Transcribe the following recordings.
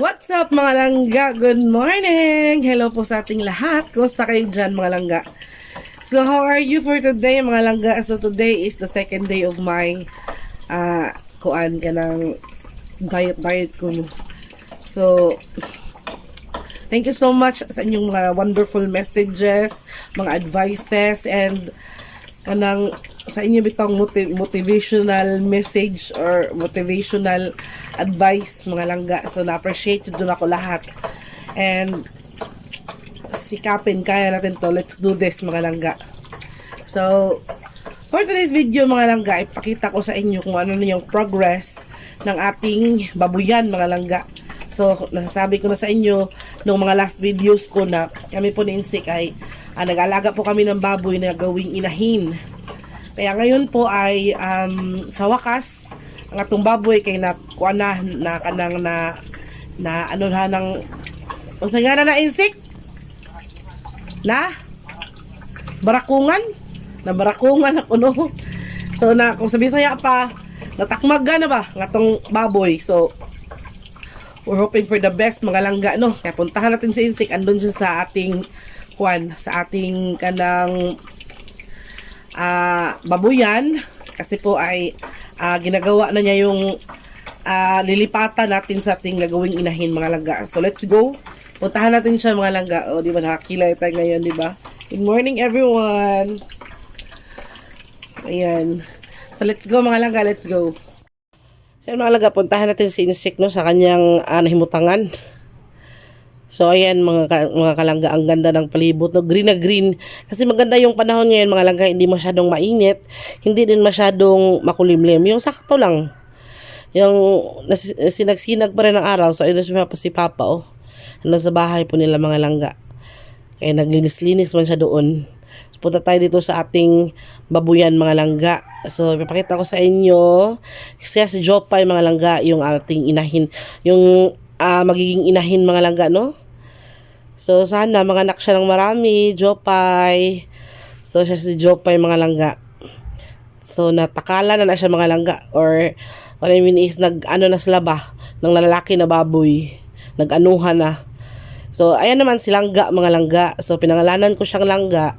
What's up mga langga? Good morning! Hello po sa ating lahat. Kumusta kayo dyan mga langga? So how are you for today mga langga? So today is the second day of my uh, kuan ka ng diet diet ko. So thank you so much sa inyong mga wonderful messages, mga advices and kanang sa inyo bitang motiv- motivational message or motivational advice mga langga. So na-appreciate doon ako lahat. And sikapin kaya natin to. Let's do this mga langga. So for today's video mga langga, ipakita ko sa inyo kung ano na yung progress ng ating babuyan mga langga. So, nasasabi ko na sa inyo nung mga last videos ko na kami po ni Insik ay ah, nag-alaga po kami ng baboy na gawing inahin. Kaya ngayon po ay um, sa wakas ang atong baboy kay na kuan na na kanang na na ano na ng unsa nga na na? Na barakungan? Na barakungan ako no. So na kung sa Bisaya pa natakmag na ba ngatong baboy. So we're hoping for the best mga langga no. Kaya puntahan natin si Insik andun siya sa ating kuan sa ating kanang ah babuyan kasi po ay ah, ginagawa na niya yung ah, lilipatan natin sa ating gagawing inahin mga langga. So let's go. Puntahan natin siya mga langga. O di ba nakakilay tayo ngayon, di ba? Good morning everyone. Ayan. So let's go mga langga, let's go. So mga langga, puntahan natin si Insik no, sa kanyang ah, nahimutangan. So ayan mga ka- mga kalangga, ang ganda ng palibot, no? green na green. Kasi maganda yung panahon ngayon mga langga, hindi masyadong mainit, hindi din masyadong makulimlim. Yung sakto lang. Yung nas- sinagsinag pa rin ng araw, so ayun na si Papa, oh. Ano sa bahay po nila mga langga. Kaya naglinis-linis man siya doon. So, punta tayo dito sa ating babuyan mga langga. So, ipapakita ko sa inyo. Siya si Jopay mga langga, yung ating inahin. Yung ah, magiging inahin mga langga, no? So, sana mga anak siya ng marami. Jopay. So, siya si Jopay mga langga. So, natakala na na siya mga langga. Or, what I mean is, nag, ano na sila ba? Ng lalaki na baboy. Nag-anuhan na. So, ayan naman si Langga, mga Langga. So, pinangalanan ko siyang Langga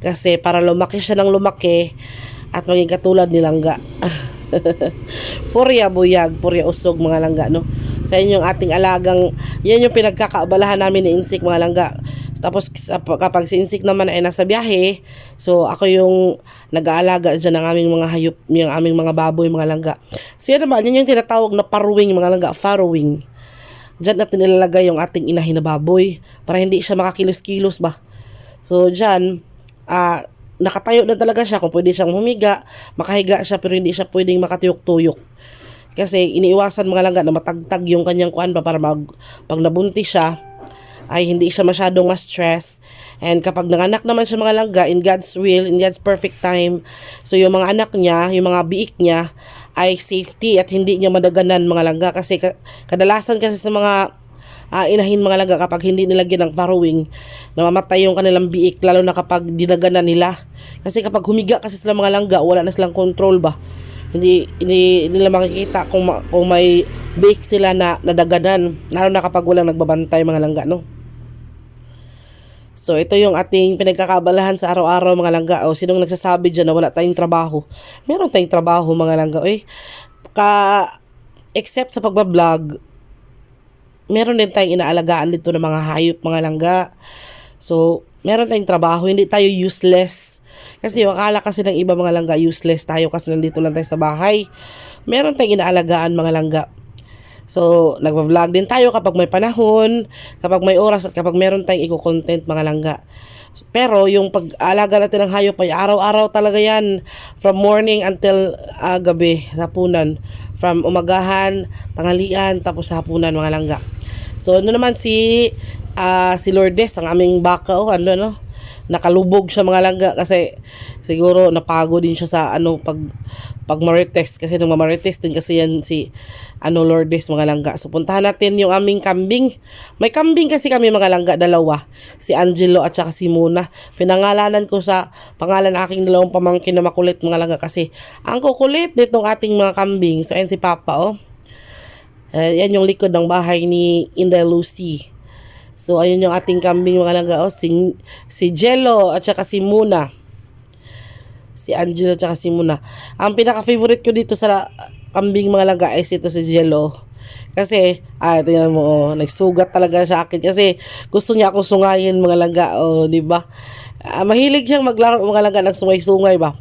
kasi para lumaki siya ng lumaki at maging katulad ni Langga. Purya buyag, purya usog mga Langga, no? Sa inyong ating alagang, yan yung pinagkakaabalahan namin ni Insik, mga Langga. Tapos kapag si Insik naman ay nasa biyahe, so ako yung nag-aalaga dyan ng aming mga hayop, yung aming mga baboy, mga langga. So yan naman, yan yung tinatawag na paruwing, mga langga, farrowing. Diyan natin nilalagay yung ating inahin na baboy para hindi siya makakilos-kilos ba. So diyan, ah nakatayo na talaga siya kung pwede siyang humiga, makahiga siya pero hindi siya pwedeng makatuyok-tuyok. Kasi iniiwasan mga langga na matagtag yung kanyang kuan ba para mag, pag nabuntis siya, ay hindi siya masyadong ma-stress. And kapag nanganak naman siya mga langga, in God's will, in God's perfect time, so yung mga anak niya, yung mga biik niya, ay safety at hindi niya madaganan mga langga. Kasi ka- kadalasan kasi sa mga ah, inahin mga langga kapag hindi nilagyan ng farrowing, namamatay yung kanilang biik, lalo na kapag dinaganan nila. Kasi kapag humiga kasi sila mga langga, wala na silang control ba. Hindi, hindi nila makikita kung, ma- kung may biik sila na nadaganan, lalo na kapag walang nagbabantay mga langga, no? So, ito yung ating pinagkakabalahan sa araw-araw mga langga. O, sinong nagsasabi dyan na wala tayong trabaho? Meron tayong trabaho mga langga. Oy, ka, except sa pagbablog, meron din tayong inaalagaan dito ng mga hayop, mga langga. So, meron tayong trabaho. Hindi tayo useless. Kasi akala kasi ng iba mga langga, useless tayo kasi nandito lang tayo sa bahay. Meron tayong inaalagaan mga langga. So, nagva-vlog din tayo kapag may panahon, kapag may oras at kapag meron tayong i-content mga langga. Pero yung pag-alaga natin ng hayop ay araw-araw talaga yan. From morning until ah, gabi, hapunan. From umagahan, tanghalian, tapos hapunan mga langga. So, ano naman si ah, si Lourdes, ang aming baka, oh, ano, no? Nakalubog siya mga langga kasi siguro napagod din siya sa ano pag pag marites kasi nung marites din kasi yan si ano Lourdes mga langga. So puntahan natin yung aming kambing. May kambing kasi kami mga langga dalawa. Si Angelo at saka si Muna. Pinangalanan ko sa pangalan ng aking dalawang pamangkin na makulit mga langga kasi ang kukulit nitong ating mga kambing. So ayan si Papa oh. Eh, yan yung likod ng bahay ni Inday Lucy. So, ayun yung ating kambing mga langga. Oh, si, si Jello at saka si Muna. Si Angelo at saka si Muna. Ang pinaka-favorite ko dito sa kambing mga langga is ito si Jello. Kasi, ah, tingnan mo, oh, nagsugat talaga sa akin. Kasi, gusto niya akong sungayin mga langga. Oh, di ba? Ah, mahilig siyang maglaro mga langga ng sungay-sungay ba?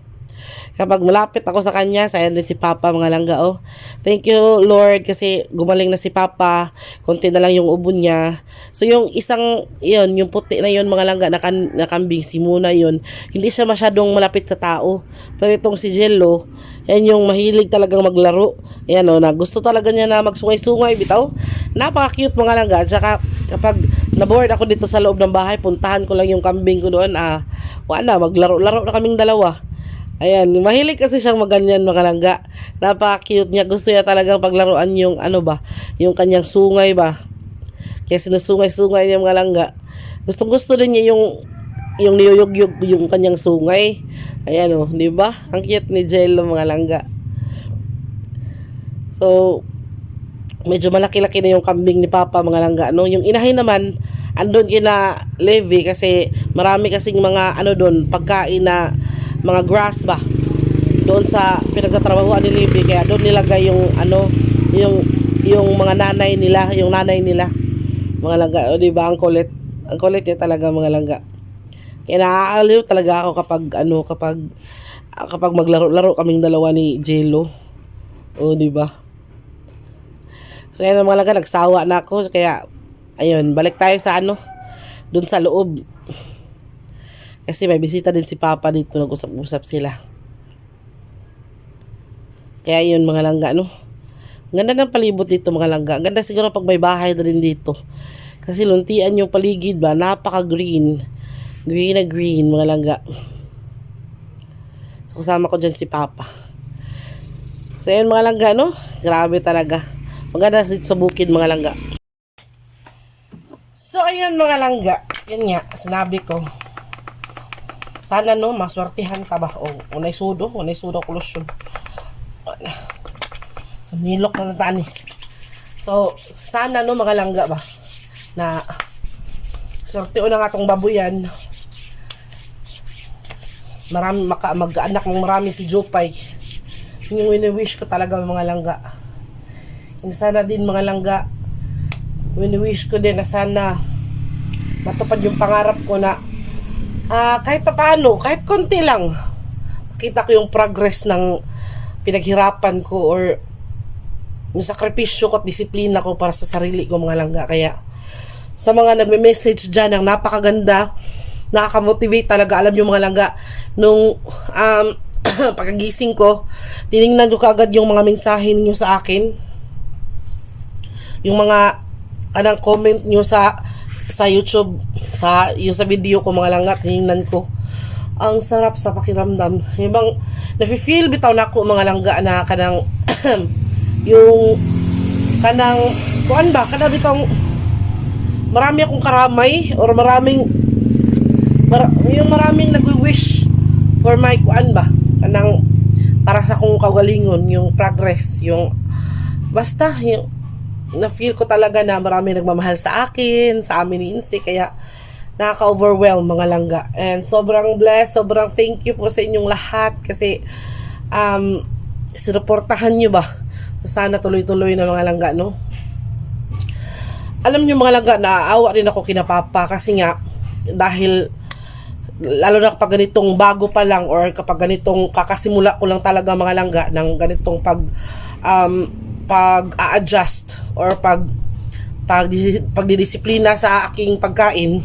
Kapag malapit ako sa kanya, din si Papa mga langga. Oh, thank you Lord kasi gumaling na si Papa. Konti na lang yung ubo niya. So yung isang, yun, yung puti na yun mga langga, na, kan, na kambing, si Muna yun, hindi siya masyadong malapit sa tao. Pero itong si Jello, yan yung mahilig talagang maglaro. Yan o, na gusto talaga niya na magsungay-sungay, bitaw. Napaka-cute mga langga. At saka, kapag naboard ako dito sa loob ng bahay, puntahan ko lang yung kambing ko doon. Ah, wala, maglaro-laro na kaming dalawa. Ayan, mahilig kasi siyang maganyan mga langga. Napaka-cute niya. Gusto niya talagang paglaruan yung ano ba, yung kanyang sungay ba. Kaya sinusungay-sungay niya mga langga. Gustong gusto din niya yung yung niyuyug-yug yung kanyang sungay. Ayan oh, di ba? Ang cute ni Jello mga langga. So, medyo malaki-laki na yung kambing ni Papa mga langga. No? Yung inahin naman, andun kina Levi kasi marami kasing mga ano doon, pagkain na mga grass ba. Doon sa pinagtatrabahuan ni Levi kaya doon nilagay yung ano, yung yung mga nanay nila, yung nanay nila. Mga langga, o di ba ang kulit? Ang kulit niya talaga mga langga. Kaya naaaliw talaga ako kapag ano, kapag kapag maglaro-laro kaming dalawa ni Jello. O di ba? So yan mga langga, nagsawa na ako kaya ayun, balik tayo sa ano, doon sa loob. Kasi may bisita din si Papa dito, nag-usap-usap sila. Kaya yun mga langga, no? Ganda ng palibot dito mga langga. Ganda siguro pag may bahay na rin dito. Kasi luntian yung paligid ba, napaka-green. Green na green mga langga. So, kasama ko dyan si Papa. So yun mga langga, no? Grabe talaga. Maganda dito sa bukid mga langga. So ayun mga langga. Yun nga, sinabi ko. Sana no, maswertihan ka ba? O, unay sudo, unay sudo kolusyon. Nilok na nataan eh. So, sana no, mga langga ba? Na, swerte na nga tong baboyan. Marami, maka, mag-anak ng marami si Jopay. Yun Yung wini-wish ko talaga mga langga. And sana din mga langga, wini-wish ko din na sana matupad yung pangarap ko na ah kahit pa paano, kahit konti lang, makita ko yung progress ng pinaghirapan ko or yung sakripisyo ko at disiplina ko para sa sarili ko mga langga. Kaya sa mga nagme-message dyan, ang napakaganda, nakaka-motivate talaga. Alam nyo mga langga, nung um, pagkagising ko, tiningnan ko kaagad yung mga mensahe ninyo sa akin. Yung mga kanang comment nyo sa sa YouTube, sa yung sa video ko mga langga, tiningnan ko. Ang sarap sa pakiramdam. Yung bang, nafe-feel bitaw na ako mga langga na kanang yung kanang kuan ba kanang bitong marami akong karamay or maraming mar, yung maraming nagwi-wish for my kuan ba kanang para sa kong kagalingon yung progress yung basta yung na-feel ko talaga na marami nagmamahal sa akin, sa amin ni Insti, kaya nakaka-overwhelm mga langga. And sobrang blessed, sobrang thank you po sa inyong lahat kasi um, sinuportahan nyo ba? Sana tuloy-tuloy na mga langga, no? Alam nyo mga langga, naaawa rin ako kina Papa kasi nga, dahil lalo na kapag ganitong bago pa lang or kapag ganitong kakasimula ko lang talaga mga langga ng ganitong pag um, pag-a-adjust or pag pag pagdidisiplina sa aking pagkain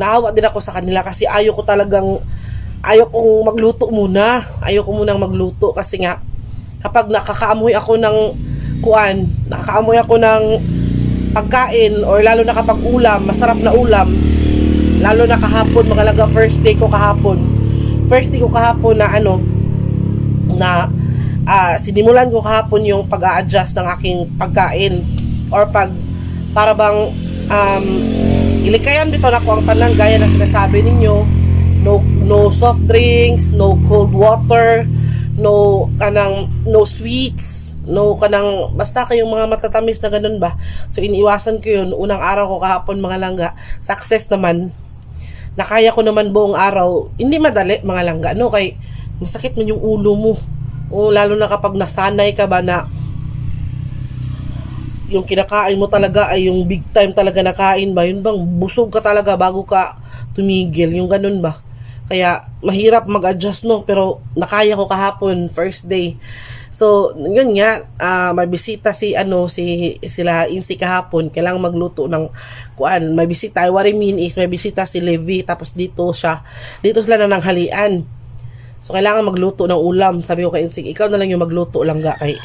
naawa din ako sa kanila kasi ayaw ko talagang ayaw kong magluto muna. Ayaw ko munang magluto kasi nga kapag nakakaamoy ako ng kuan nakakaamoy ako ng pagkain or lalo na kapag ulam masarap na ulam lalo na kahapon mga laga first day ko kahapon. First day ko kahapon na ano na ah sinimulan ko kahapon yung pag-a-adjust ng aking pagkain or pag para bang um, ilikayan bitaw na ko ang tanan gaya na sinasabi ninyo no no soft drinks no cold water no kanang no sweets no ka ng, basta kayong mga matatamis na ganun ba. So, iniwasan ko yun. Unang araw ko kahapon mga langga. Success naman. Nakaya ko naman buong araw. Hindi madali mga langga, no? Kay, masakit man yung ulo mo. O, lalo na kapag nasanay ka ba na yung kinakain mo talaga ay yung big time talaga na kain ba, yun bang busog ka talaga bago ka tumigil, yung ganun ba. Kaya mahirap mag-adjust no, pero nakaya ko kahapon, first day. So, yun nga, ah, may bisita si ano si sila Insi kahapon, kailangan magluto ng kuan. May bisita, what I mean is may bisita si Levi tapos dito siya. Dito sila na nanghalian. So, kailangan magluto ng ulam. Sabi ko kay Insig, ikaw na lang yung magluto lang ga kay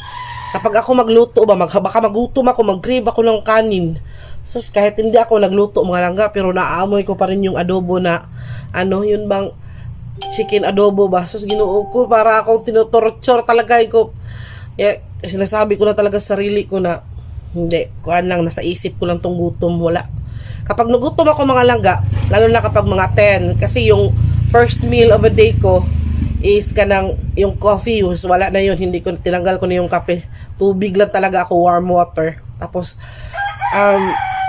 kapag ako magluto ba, mag, baka magutom ako, mag-crave ako ng kanin. So, kahit hindi ako nagluto mga langga, pero naamoy ko pa rin yung adobo na, ano, yun bang chicken adobo ba? So, ginoo ko, para akong tinutorture talaga ko. Eh, sinasabi ko na talaga sa sarili ko na, hindi, kuan lang, nasa isip ko lang tong gutom, wala. Kapag nagutom ako mga langga, lalo na kapag mga 10, kasi yung first meal of a day ko is kanang yung coffee wala na yun, hindi ko, tinanggal ko na yung kape. Tubig lang talaga ako, warm water. Tapos, um,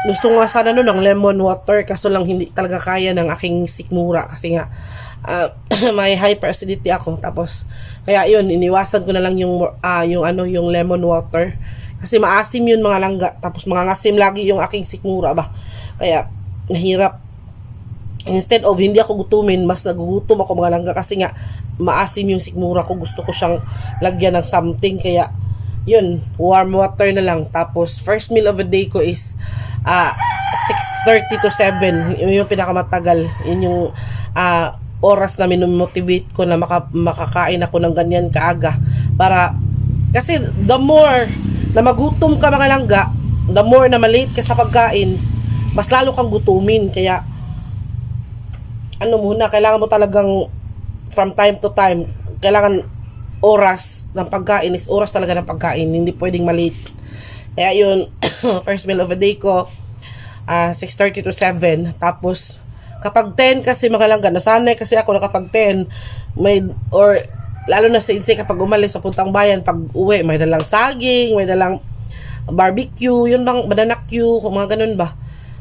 gusto nga sana nun ng lemon water, kaso lang hindi talaga kaya ng aking sikmura kasi nga, ah, may hyperacidity ako. Tapos, kaya yun, iniwasan ko na lang yung, ah, yung ano, yung lemon water. Kasi maasim yun mga langga. Tapos mangangasim lagi yung aking sikmura ba. Kaya, nahirap. Instead of hindi ako gutumin, mas nagugutom ako mga langga kasi nga maasim yung sikmura ko. Gusto ko siyang lagyan ng something. Kaya, yun, warm water na lang. Tapos, first meal of the day ko is ah 6.30 to 7. Yun yung pinakamatagal. Yun yung ah, oras na minomotivate ko na maka, makakain ako ng ganyan kaaga. Para, kasi the more na magutom ka mga langga, the more na malate ka sa pagkain, mas lalo kang gutumin. Kaya, ano muna, kailangan mo talagang from time to time, kailangan oras ng pagkain is oras talaga ng pagkain, hindi pwedeng malate. Kaya yun, first meal of the day ko, ah 6.30 to 7. Tapos, kapag 10 kasi mga langga, nasanay kasi ako na kapag 10, may, or lalo na sa inse kapag umalis papuntang bayan, pag uwi, may dalang saging, may dalang barbecue, yun bang banana Q, mga ganun ba.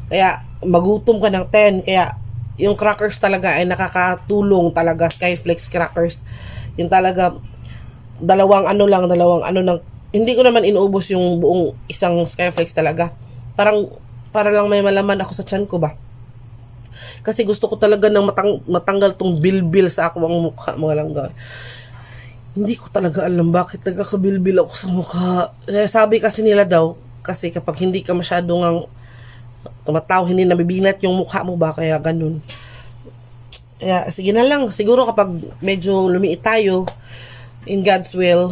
Kaya, magutom ka ng 10. Kaya, yung crackers talaga ay nakakatulong talaga, Skyflex crackers. Yung talaga, dalawang ano lang, dalawang ano lang. Hindi ko naman inuubos yung buong isang Skyflex talaga. Parang, para lang may malaman ako sa tiyan ko ba. Kasi gusto ko talaga nang matang, matanggal tong bilbil sa ako ang mukha, mga langga. Hindi ko talaga alam bakit nagkakabilbil ako sa mukha. Eh, sabi kasi nila daw, kasi kapag hindi ka masyadong ang tumataw, hindi nabibinat yung mukha mo ba, kaya ganun. Kaya, sige na lang. Siguro kapag medyo lumiit tayo, in God's will,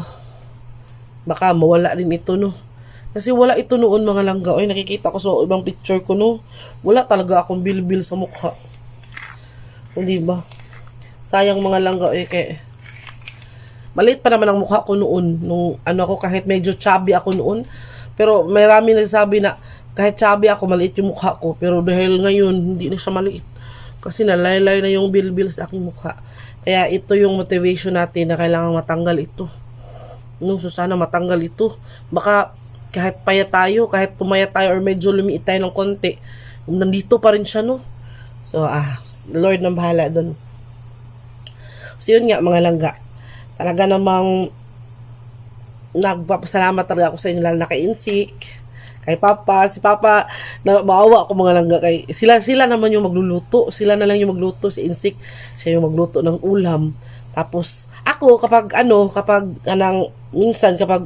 baka mawala din ito, no? Kasi wala ito noon mga langga. Ay, nakikita ko sa ibang picture ko, no? Wala talaga akong bilbil sa mukha. Hindi ba? Sayang mga langga, eh, kaya... Maliit pa naman ang mukha ko noon. Nung ano ako, kahit medyo chubby ako noon. Pero marami nagsabi na kahit chubby ako, maliit yung mukha ko. Pero dahil ngayon, hindi na siya maliit. Kasi nalaylay na yung bilbil sa aking mukha. Kaya ito yung motivation natin na kailangan matanggal ito. No, so sana matanggal ito. Baka kahit payat tayo, kahit pumayat tayo or medyo lumiit tayo ng konti, nandito pa rin siya, no? So, ah, Lord nang bahala doon. So, yun nga, mga langga. Talaga namang nagpapasalamat talaga ako sa inyo lalo na kay kay Papa, si Papa, na maawa ako mga langga kay, sila, sila naman yung magluluto, sila na lang yung magluto, si Insik, siya yung magluto ng ulam. Tapos, ako, kapag ano, kapag, anang, minsan, kapag,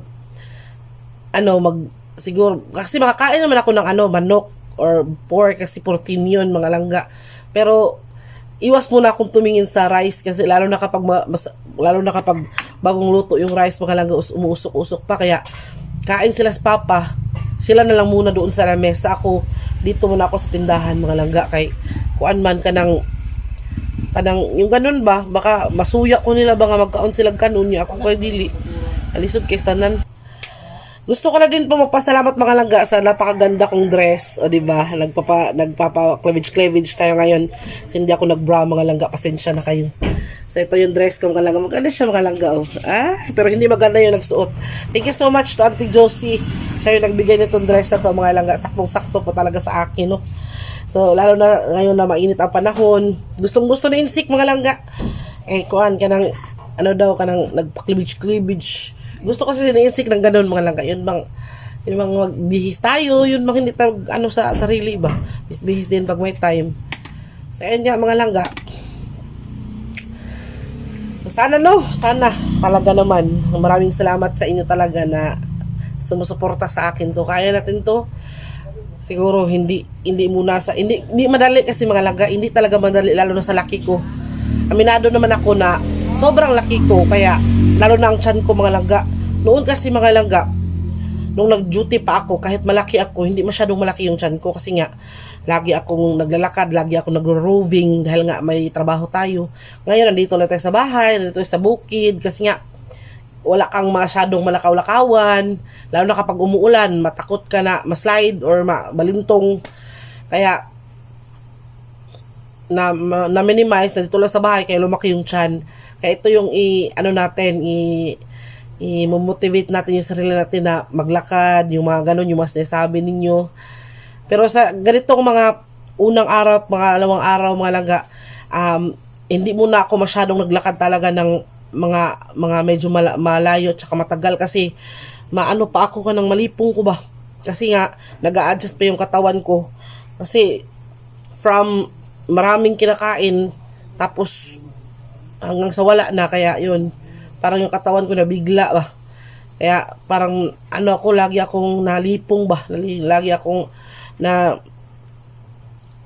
ano, mag, siguro, kasi makakain naman ako ng ano, manok, or pork, kasi protein yun, mga langga. Pero, iwas muna akong tumingin sa rice kasi lalo na kapag ma- mas, lalo na kapag bagong luto yung rice mga langga us- umuusok-usok pa kaya kain sila sa papa sila na lang muna doon sa lamesa ako dito muna ako sa tindahan mga langga kay kuan man ka ng kanang yung ganun ba baka masuya ko nila ba nga magkaon sila kanon niya ako kay dili alisod kay tanan gusto ko na din po magpasalamat mga langga sa napakaganda kong dress. O di ba? Nagpapa nagpapa cleavage cleavage tayo ngayon. So, hindi ako nag-bra mga langga, pasensya na kayo. So ito yung dress ko mga langga. Maganda siya mga langga, oh. Ah, pero hindi maganda yung nagsuot. Thank you so much to Auntie Josie. Siya yung nagbigay nitong dress na to mga langga. Saktong-sakto po talaga sa akin, no. So, lalo na ngayon na mainit ang panahon. Gustong gusto na insik mga langga. Eh, kuhan ka ng, ano daw, ka ng nagpa-cleavage-cleavage. Gusto kasi na insik ng ganun mga langga. Yun bang, yun bang magbihis tayo, yun bang hindi tayo, ano sa sarili ba? Bihis din pag may time. So, ayun nga mga langga. So sana no, sana talaga naman. Maraming salamat sa inyo talaga na sumusuporta sa akin. So kaya natin to. Siguro hindi hindi muna sa hindi, hindi madali kasi mga langga, hindi talaga madali lalo na sa laki ko. Aminado naman ako na sobrang laki ko kaya lalo na ang tiyan ko mga langga. Noon kasi mga langga, nung nag-duty pa ako, kahit malaki ako, hindi masyadong malaki yung tiyan ko kasi nga, lagi akong naglalakad, lagi akong nagro-roving dahil nga may trabaho tayo. Ngayon, nandito na tayo sa bahay, nandito sa bukid kasi nga, wala kang masyadong malakaw-lakawan, lalo na kapag umuulan, matakot ka na maslide or ma- balintong. Kaya, na, na minimize na dito lang sa bahay kaya lumaki yung chan. Kaya ito yung i ano natin i i-motivate natin yung sarili natin na maglakad, yung mga ganun, yung mga sinasabi ninyo. Pero sa ganitong mga unang araw at mga alawang araw, mga langga, um, hindi muna ako masyadong naglakad talaga ng mga mga medyo mala- malayo at matagal kasi maano pa ako ka ng malipong ko ba? Kasi nga, nag adjust pa yung katawan ko. Kasi, from maraming kinakain, tapos hanggang sa wala na, kaya yun, parang yung katawan ko nabigla ba. Kaya parang ano ako, lagi akong nalipong ba, lagi, akong na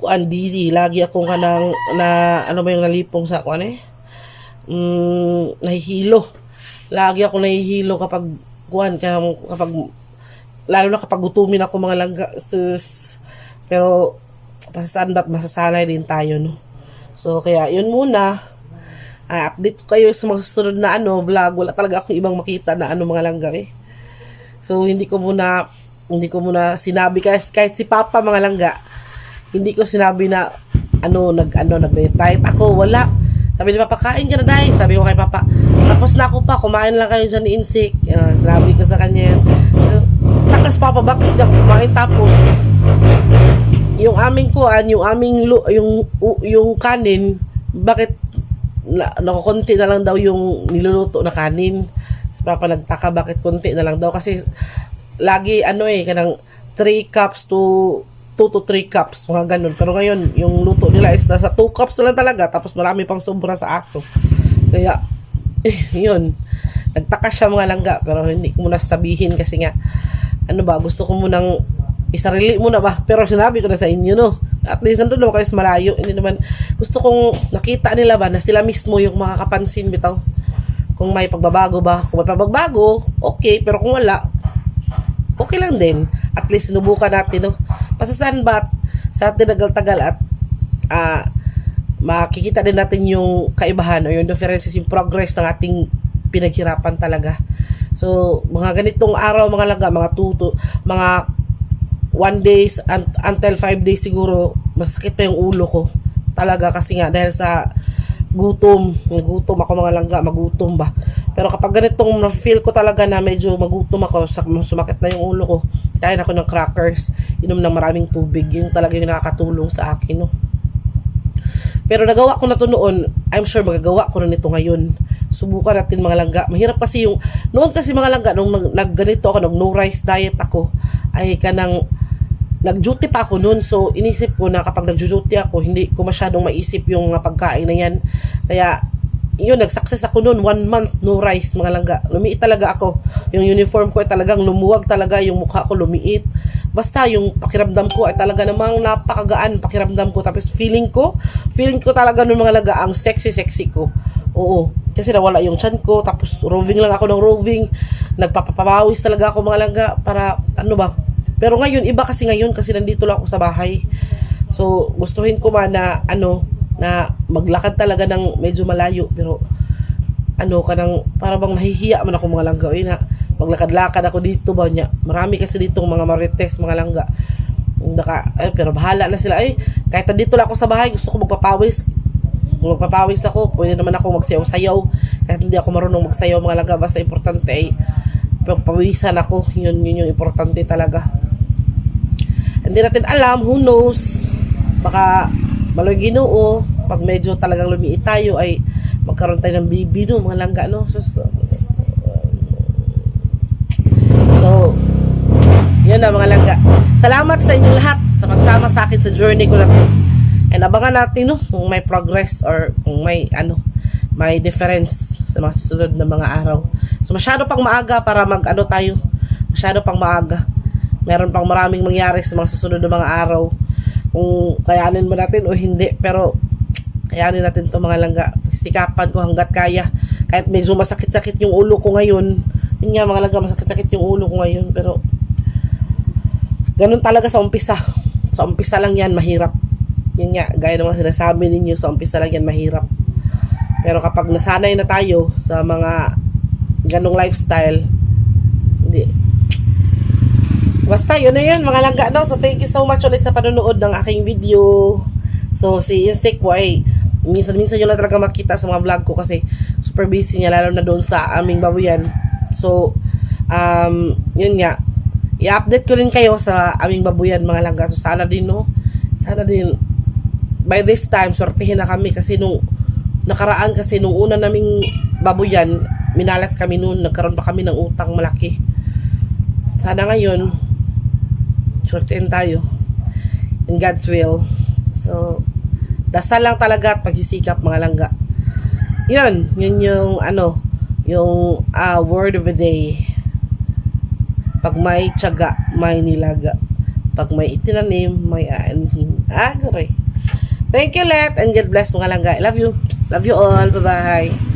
kuan dizzy, lagi akong kanang na ano ba yung nalipong sa kuan eh? Mm, nahihilo. Lagi ako nahihilo kapag kuan kapag lalo na kapag gutumin ako mga langga sus. Pero pasasan ba't masasanay din tayo no. So kaya yun muna. Ah, update ko kayo sa mga susunod na ano, vlog. Wala talaga akong ibang makita na ano mga langga eh. So hindi ko muna hindi ko muna sinabi kahit, kahit si Papa mga langga. Hindi ko sinabi na ano nag ano nag-retire ako wala. Sabi ni Papa kain ka na dai. Sabi ko kay Papa tapos na ako pa kumain lang kayo dyan ni Insik. Uh, sinabi ko sa kanya. Uh, takas Papa bakit ako kumain tapos yung aming kuan, yung aming yung yung kanin, bakit na, nakukunti na lang daw yung niluluto na kanin. Si bakit kunti na lang daw kasi lagi ano eh kanang 3 cups to 2 to 3 cups, mga ganun. Pero ngayon, yung luto nila is nasa 2 cups na lang talaga, tapos marami pang sobra sa aso. Kaya, eh, yun. Nagtaka siya mga langga, pero hindi ko muna sabihin kasi nga, ano ba, gusto ko munang isarili muna ba? Pero sinabi ko na sa inyo, no? At least nandun naman kayo sa malayo. Hindi naman, gusto kong nakita nila ba na sila mismo yung makakapansin bitaw. Kung may pagbabago ba. Kung may pagbabago, okay. Pero kung wala, okay lang din. At least sinubukan natin, no? Pasasan ba sa atin tagal-tagal at ah makikita din natin yung kaibahan o yung differences, yung progress ng ating pinaghirapan talaga. So, mga ganitong araw, mga laga, mga tuto, mga one days un- until five days siguro, masakit pa yung ulo ko. Talaga kasi nga dahil sa gutom, gutom ako mga langga, magutom ba. Pero kapag ganitong na-feel ko talaga na medyo magutom ako, sumakit na yung ulo ko, kain ako ng crackers, inom ng maraming tubig, yun talaga yung nakakatulong sa akin, no. Pero nagawa ko na to noon, I'm sure magagawa ko na nito ngayon. Subukan natin mga langga. Mahirap kasi yung, noon kasi mga langga, nung nag, nag ako, nag no rice diet ako, ay kanang, nag-duty pa ako noon. So, inisip ko na kapag nag-duty ako, hindi ko masyadong maisip yung mga pagkain na yan. Kaya, yun, nag-success ako noon. One month, no rice, mga langga. Lumiit talaga ako. Yung uniform ko ay talagang lumuwag talaga. Yung mukha ko lumiit. Basta yung pakiramdam ko ay talaga namang napakagaan pakiramdam ko. Tapos feeling ko, feeling ko talaga nung mga laga ang sexy-sexy ko. Oo. Kasi nawala yung chan ko. Tapos roving lang ako ng roving. Nagpapapawis talaga ako mga langga para ano ba. Pero ngayon, iba kasi ngayon kasi nandito lang ako sa bahay. So, gustuhin ko man na ano, na maglakad talaga ng medyo malayo. Pero ano ka nang para bang nahihiya man ako mga langga. Uy, na maglakad-lakad ako dito ba niya. Marami kasi dito mga marites, mga langga. Naka, ay, pero bahala na sila. Ay, kahit dito lang ako sa bahay, gusto ko magpapawis. kung magpapawis ako, pwede naman ako magsayaw-sayaw. Kahit hindi ako marunong magsayaw mga langga, basta importante ay pawisan ako. Yun, yun yung importante talaga. Hindi natin alam, who knows, baka maloy ginoo, pag medyo talagang lumiit tayo ay magkaroon tayo ng baby no, mga langga no. So, so, so yun na mga langga. Salamat sa inyong lahat sa pagsama sa akin sa journey ko na to. And abangan natin no, kung may progress or kung may ano, may difference sa mga susunod na mga araw. So masyado pang maaga para mag ano tayo. Masyado pang maaga. Meron pang maraming mangyari sa mga susunod na mga araw. Kung kayanin mo natin o hindi. Pero kayanin natin to mga langga. Sikapan ko hanggat kaya. Kahit medyo masakit-sakit yung ulo ko ngayon. Yun nga mga langga, masakit-sakit yung ulo ko ngayon. Pero ganun talaga sa umpisa. Sa umpisa lang yan, mahirap. Yun nga, gaya ng mga sinasabi ninyo, sa umpisa lang yan, mahirap. Pero kapag nasanay na tayo sa mga ganong lifestyle, hindi. Basta, yun na yun, mga langga, no? So, thank you so much ulit sa panonood ng aking video. So, si Insect po ay minsan-minsan nyo lang talaga makita sa mga vlog ko kasi super busy niya, lalo na doon sa aming babuyan. So, um, yun nga, i-update ko rin kayo sa aming babuyan mga langga. So, sana din, no? Sana din, by this time, sortihin na kami kasi nung nakaraan kasi nung una naming babuyan, minalas kami noon, nagkaroon pa kami ng utang malaki. Sana ngayon, sortihin tayo. In God's will. So, dasal lang talaga at pagsisikap mga langga. Yun, yun yung ano, yung ah, word of the day. Pag may tiyaga, may nilaga. Pag may itinanim, may aanhin. Ah, gano'y. Thank you, Let, and God bless mga langga. I love you. Love you all. Bye-bye.